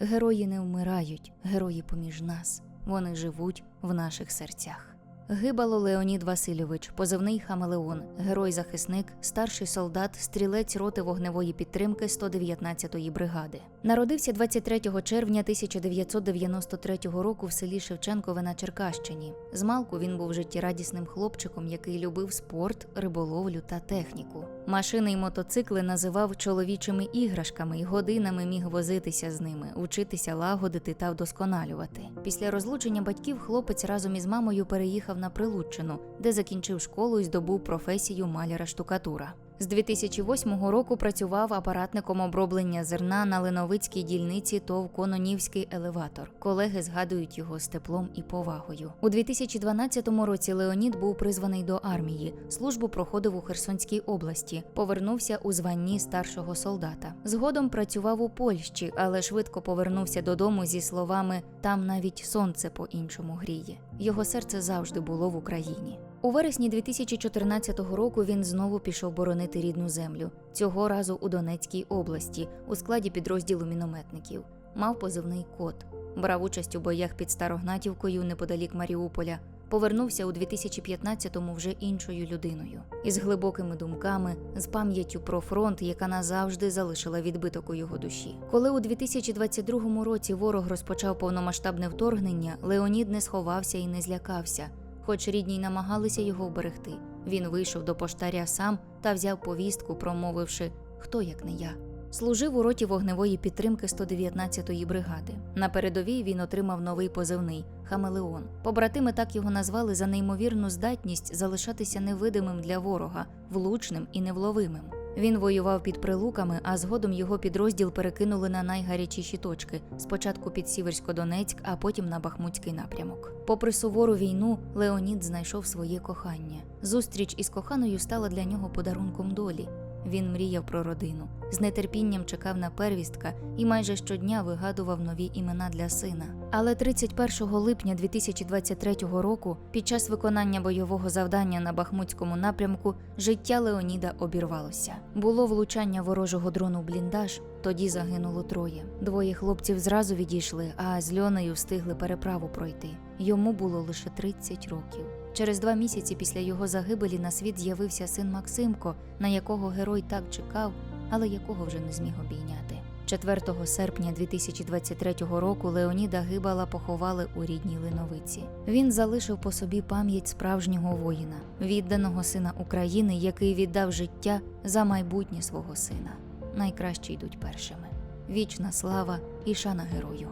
Герої не вмирають, герої поміж нас. Вони живуть в наших серцях. Гибало Леонід Васильович, позивний Хамелеон, герой-захисник, старший солдат, стрілець роти вогневої підтримки 119-ї бригади. Народився 23 червня 1993 року в селі Шевченкове на Черкащині. Змалку він був життєрадісним хлопчиком, який любив спорт, риболовлю та техніку. Машини й мотоцикли називав чоловічими іграшками і годинами міг возитися з ними, учитися лагодити та вдосконалювати. Після розлучення батьків хлопець разом із мамою переїхав на Прилуччину, де закінчив школу і здобув професію маляра штукатура. З 2008 року працював апаратником оброблення зерна на Леновицькій дільниці ТОВ Кононівський елеватор. Колеги згадують його з теплом і повагою. У 2012 році Леонід був призваний до армії. Службу проходив у Херсонській області. Повернувся у званні старшого солдата. Згодом працював у Польщі, але швидко повернувся додому зі словами Там навіть сонце по-іншому гріє. Його серце завжди було в Україні. У вересні 2014 року він знову пішов боронити рідну землю, цього разу у Донецькій області, у складі підрозділу мінометників. Мав позивний кот, брав участь у боях під Старогнатівкою неподалік Маріуполя. Повернувся у 2015-му вже іншою людиною, із глибокими думками, з пам'яттю про фронт, яка назавжди залишила відбиток у його душі. Коли у 2022 році ворог розпочав повномасштабне вторгнення, Леонід не сховався і не злякався. Хоч рідні й намагалися його вберегти, він вийшов до поштаря сам та взяв повістку, промовивши Хто як не я. Служив у роті вогневої підтримки 119-ї бригади. На передовій він отримав новий позивний Хамелеон. Побратими так його назвали за неймовірну здатність залишатися невидимим для ворога, влучним і невловимим. Він воював під прилуками, а згодом його підрозділ перекинули на найгарячіші точки: спочатку під Сіверсько-Донецьк, а потім на Бахмутський напрямок. Попри сувору війну, Леонід знайшов своє кохання. Зустріч із коханою стала для нього подарунком долі. Він мріяв про родину, з нетерпінням чекав на первістка і майже щодня вигадував нові імена для сина. Але 31 липня 2023 року, під час виконання бойового завдання на Бахмутському напрямку, життя Леоніда обірвалося. Було влучання ворожого дрону в бліндаж. Тоді загинуло троє. Двоє хлопців зразу відійшли, а з Льонею встигли переправу пройти. Йому було лише 30 років. Через два місяці після його загибелі на світ з'явився син Максимко, на якого герой так чекав, але якого вже не зміг обійняти. 4 серпня 2023 року Леоніда Гибала поховали у рідній Линовиці. Він залишив по собі пам'ять справжнього воїна, відданого сина України, який віддав життя за майбутнє свого сина. Найкраще йдуть першими. Вічна слава і шана герою.